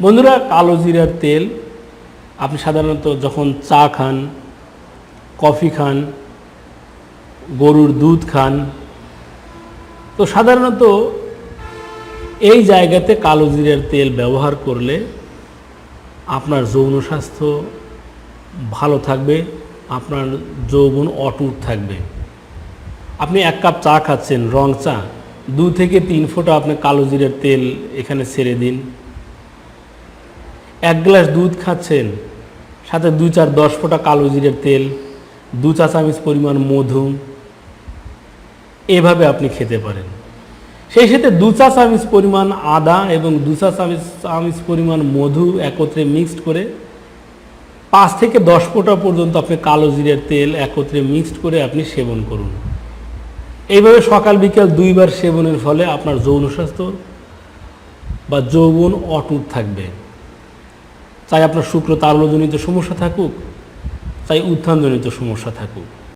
বন্ধুরা, কালো জিরার তেল, আপনি সাধারণত যখন চা খান, কফি খান, গরুর দুধ খান, তো সাধারণত এই জায়গাতে কালো জিরার তেল ব্যবহার করলে আপনার যৌন স্বাস্থ্য ভালো থাকবে, আপনার যৌবন অটুট থাকবে। আপনি এক কাপ চা খাচ্ছেন, রং চা, দু থেকে তিন ফোঁটা আপনি কালো জিরের তেল এখানে ছেড়ে দিন। এক গ্লাস দুধ খাচ্ছেন, সাথে দু চার দশ ফোঁটা কালো জিরের তেল, দু চা চামচ পরিমাণ মধু, এভাবে আপনি খেতে পারেন। সেই সাথে দু চা চামচ পরিমাণ আদা এবং দু চা চামচ চামচ পরিমাণ মধু একত্রে মিক্সড করে পাঁচ থেকে দশ ফোঁটা পর্যন্ত আপনি কালো জিরের তেল একত্রে মিক্সড করে আপনি সেবন করুন। এইভাবে সকাল, বিকাল দুইবার সেবনের ফলে আপনার যৌন স্বাস্থ্য বা যৌবন অটুট থাকবে। চাই আপনার শুক্র তারলজনিত সমস্যা থাকুক চাই উত্থানজনিত সমস্যা থাকুক।